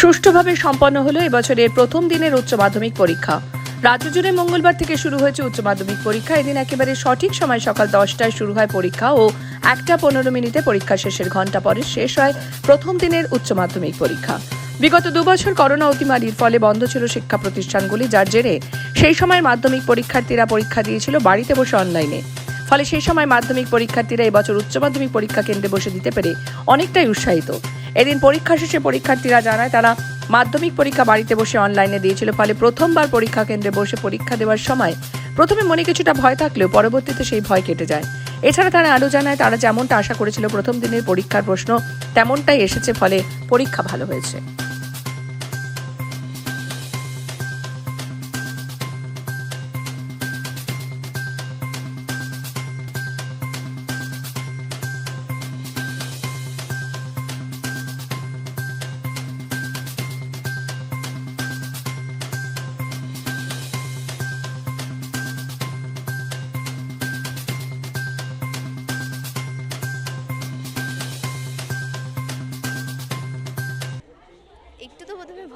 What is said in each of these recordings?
সুষ্ঠুভাবে সম্পন্ন হলো এবছরের প্রথম দিনের উচ্চ মাধ্যমিক পরীক্ষা। রাজ্য জুড়ে মঙ্গলবার থেকে শুরু হয়েছে উচ্চ মাধ্যমিক পরীক্ষা। এদিন একেবারে সঠিক সময় সকাল দশটায় শুরু হয় পরীক্ষা ও একটা পনেরো মিনিটে পরীক্ষা শেষের ঘণ্টা পরে শেষ হয় প্রথম দিনের উচ্চ মাধ্যমিক পরীক্ষা। বিগত দুবছর করোনা অতিমারির ফলে বন্ধ ছিল শিক্ষা প্রতিষ্ঠানগুলি, যার জেরে সেই সময় মাধ্যমিক পরীক্ষার্থীরা পরীক্ষা দিয়েছিল বাড়িতে বসে অনলাইনে। ফলে সেই সময় মাধ্যমিক পরীক্ষার্থীরা এবছর উচ্চ মাধ্যমিক পরীক্ষা কেন্দ্রে বসে দিতে পেরে অনেকটাই উৎসাহিত। এদিন পরীক্ষা শেষে পরীক্ষার্থীরা জানায়, তারা মাধ্যমিক পরীক্ষা বাড়িতে বসে অনলাইনে দিয়েছিল, ফলে প্রথমবার পরীক্ষা কেন্দ্রে বসে পরীক্ষা দেওয়ার সময় প্রথমে মনে কিছুটা ভয় থাকলেও পরবর্তীতে সেই ভয় কেটে যায়। এছাড়া তারা আরও জানায়, তারা যেমনটা আশা করেছিল প্রথম দিনের পরীক্ষার প্রশ্ন, তেমনটাই এসেছে, ফলে পরীক্ষা ভালো হয়েছে।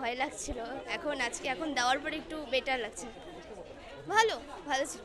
ভয় লাগছিল। এখন আজকে এখন দেওয়ার পরে একটু বেটার লাগছে। ভালো ভালো ছিল।